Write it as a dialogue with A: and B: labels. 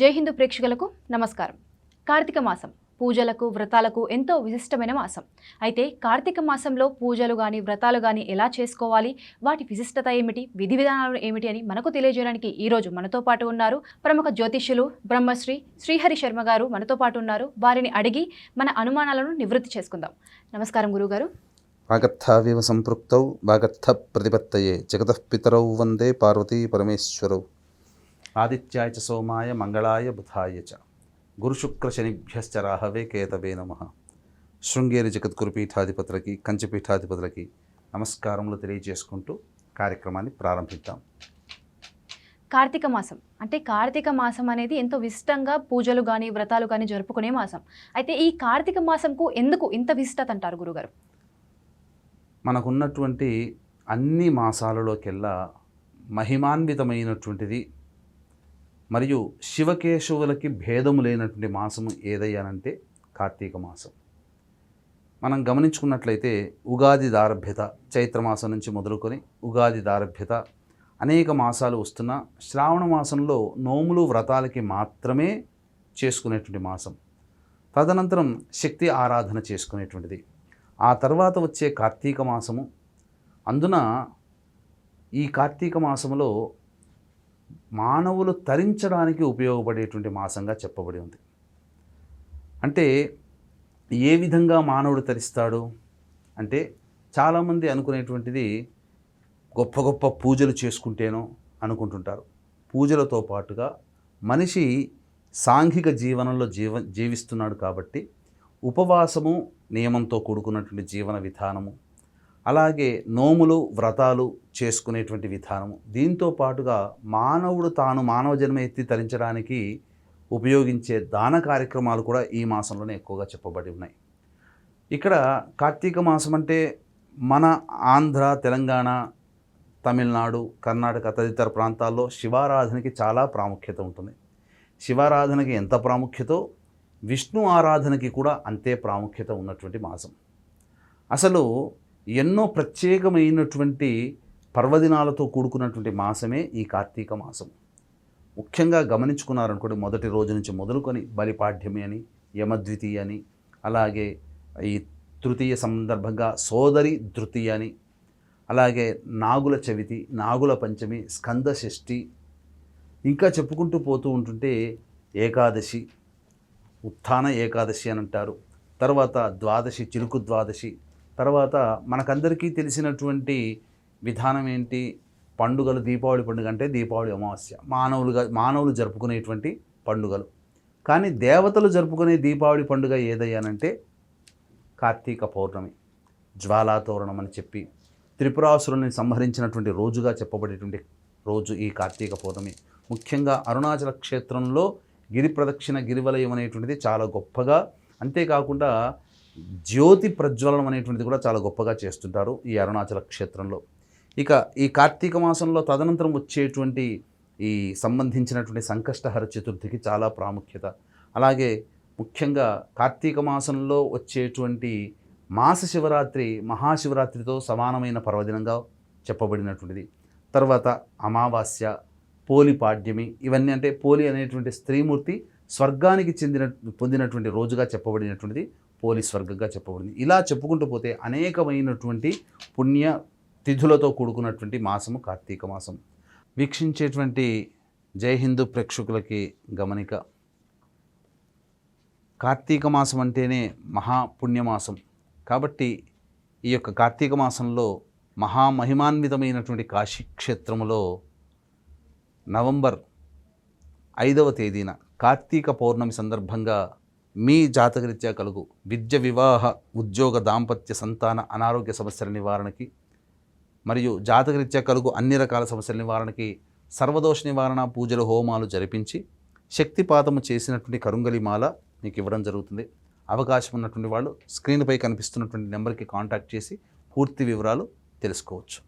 A: జై హిందూ ప్రేక్షకులకు నమస్కారం. కార్తీక మాసం పూజలకు వ్రతాలకు ఎంతో విశిష్టమైన మాసం. అయితే కార్తీక మాసంలో పూజలు కానీ వ్రతాలు కానీ ఎలా చేసుకోవాలి? వాటి విశిష్టత ఏమిటి? విధి విధానాలు ఏమిటి అని మనకు తెలియజేయడానికి ఈరోజు మనతో పాటు ఉన్నారు ప్రముఖ జ్యోతిష్యులు బ్రహ్మశ్రీ శ్రీహరి శర్మ గారు మనతో పాటు ఉన్నారు. వారిని అడిగి మన అనుమానాలను నివృత్తి చేసుకుందాం. నమస్కారం గురుగారు.
B: వాగర్థావివ సంపృక్తౌ వాగర్థ ప్రతిపత్తయే జగతః పితరౌ వందే పార్వతీ పరమేశ్వరౌ. ఆదిత్యాయ చ సోమాయ మంగళాయ బుధాయ చ గురుశుక్రశనిభ్యశ్చ రాహవే కేతవే నమ శృంగేరి జగద్గురు పీఠాధిపతులకి కంచి పీఠాధిపతులకి నమస్కారములు తెలియజేసుకుంటూ కార్యక్రమాన్ని ప్రారంభిద్దాం.
A: కార్తీక మాసం. అంటే కార్తీక మాసం అనేది ఎంతో విశిష్టంగా పూజలు కానీ వ్రతాలు కానీ జరుపుకునే మాసం. అయితే ఈ కార్తీక మాసంకు ఎందుకు ఇంత విశిష్టత అంటారు గురుగారు?
B: మనకున్నటువంటి అన్ని మాసాలలోకెల్లా మహిమాన్వితమైనటువంటిది మరియు శివకేశవులకి భేదము లేనటువంటి మాసము ఏదయ్యానంటే కార్తీక మాసం. మనం గమనించుకున్నట్లయితే ఉగాది దారభ్యత చైత్రమాసం నుంచి మొదలుకొని ఉగాది దారభ్యత అనేక మాసాలు వస్తున్న శ్రావణ మాసంలో నోములు వ్రతాలకి మాత్రమే చేసుకునేటువంటి మాసం. తదనంతరం శక్తి ఆరాధన చేసుకునేటువంటిది. ఆ తర్వాత వచ్చే కార్తీక మాసము. అందున ఈ కార్తీక మాసములో మానవులు తరించడానికి ఉపయోగపడేటువంటి మాసంగా చెప్పబడి ఉంది. అంటే ఏ విధంగా మానవుడు తరిస్తాడు? అంటే చాలామంది అనుకునేటువంటిది గొప్ప గొప్ప పూజలు చేసుకుంటేనో అనుకుంటుంటారు. పూజలతో పాటుగా మనిషి సాంఘిక జీవనంలో జీవ జీవిస్తున్నాడు కాబట్టి ఉపవాసము నియమంతో కూడుకున్నటువంటి జీవన విధానము అలాగే నోములు వ్రతాలు చేసుకునేటువంటి విధానము. దీంతో పాటుగా మానవుడు తాను మానవ జన్మ ఎత్తి తరించడానికి ఉపయోగించే దాన కార్యక్రమాలు కూడా ఈ మాసంలోనే ఎక్కువగా చెప్పబడి ఉన్నాయి. ఇక్కడ కార్తీక మాసం అంటే మన ఆంధ్ర తెలంగాణ తమిళనాడు కర్ణాటక తదితర ప్రాంతాల్లో శివారాధనకి చాలా ప్రాముఖ్యత ఉంటుంది. శివారాధనకి ఎంత ప్రాముఖ్యతో? విష్ణు ఆరాధనకి కూడా అంతే ప్రాముఖ్యత ఉన్నటువంటి మాసం. అసలు ఎన్నో ప్రత్యేకమైనటువంటి పర్వదినాలతో కూడుకున్నటువంటి మాసమే ఈ కార్తీక మాసం. ముఖ్యంగా గమనించుకున్నారనుకోండి మొదటి రోజు నుంచి మొదలుకొని బలిపాఠ్యమి అని యమద్వితీయ అని అలాగే ఈ తృతీయ సందర్భంగా సోదరి ధృతీయ అని అలాగే నాగుల చవితి నాగుల పంచమి స్కంద షష్ఠి ఇంకా చెప్పుకుంటూ పోతూ ఉంటుంటే ఏకాదశి ఉత్థాన ఏకాదశి అని అంటారు. తర్వాత ద్వాదశి చిలుకు ద్వాదశి తర్వాత మనకందరికీ తెలిసినటువంటి విధానం ఏంటి? పండుగలు దీపావళి పండుగ అంటే దీపావళి అమావాస్య. మానవులుగా మానవులు జరుపుకునేటువంటి పండుగలు. కానీ దేవతలు జరుపుకునే దీపావళి పండుగ ఏదయ్యానంటే కార్తీక పౌర్ణమి. జ్వాలాతోరణం అని చెప్పి త్రిపురాసురుని సంహరించినటువంటి రోజుగా చెప్పబడేటువంటి రోజు ఈ కార్తీక పౌర్ణమి. ముఖ్యంగా అరుణాచల క్షేత్రంలో గిరి ప్రదక్షిణ గిరివలయం అనేటువంటిది చాలా గొప్పగా అంతేకాకుండా జ్యోతి ప్రజ్వలనం అనేటువంటిది కూడా చాలా గొప్పగా చేస్తుంటారు ఈ అరుణాచల క్షేత్రంలో. ఇక ఈ కార్తీక మాసంలో తదనంతరం వచ్చేటువంటి ఈ సంబంధించినటువంటి సంకష్టహర చతుర్థికి చాలా ప్రాముఖ్యత. అలాగే ముఖ్యంగా కార్తీక మాసంలో వచ్చేటువంటి మాస శివరాత్రి మహాశివరాత్రితో సమానమైన పర్వదినంగా చెప్పబడినటువంటిది. తర్వాత అమావాస్య పోలి పాడ్యమి ఇవన్నీ అంటే పోలి అనేటువంటి స్త్రీమూర్తి స్వర్గానికి చెందిన పొందినటువంటి రోజుగా చెప్పబడినటువంటిది పోలి స్వర్గంగా చెప్పబడింది. ఇలా చెప్పుకుంటూ పోతే అనేకమైనటువంటి పుణ్య తిథులతో కూడుకున్నటువంటి మాసము కార్తీక మాసం. వీక్షించేటువంటి జై హిందూ ప్రేక్షకులకి గమనిక. కార్తీక మాసం అంటేనే మహాపుణ్యమాసం. కాబట్టి ఈ యొక్క కార్తీక మాసంలో మహామహిమాన్వితమైనటువంటి కాశీక్షేత్రములో నవంబర్ ఐదవ తేదీన కార్తీక పౌర్ణమి సందర్భంగా మీ జాతకరీత్యా కలుగు విద్య వివాహ ఉద్యోగ దాంపత్య సంతాన అనారోగ్య సమస్యల నివారణకి మరియు జాతకరీత్యా కలుగు అన్ని రకాల సమస్యల నివారణకి సర్వదోష నివారణ పూజలు హోమాలు జరిపించి శక్తిపాతము చేసినటువంటి కరుంగలిమాల మీకు ఇవ్వడం జరుగుతుంది. అవకాశం ఉన్నటువంటి వాళ్ళు స్క్రీన్పై కనిపిస్తున్నటువంటి నెంబర్కి కాంటాక్ట్ చేసి పూర్తి వివరాలు తెలుసుకోవచ్చు.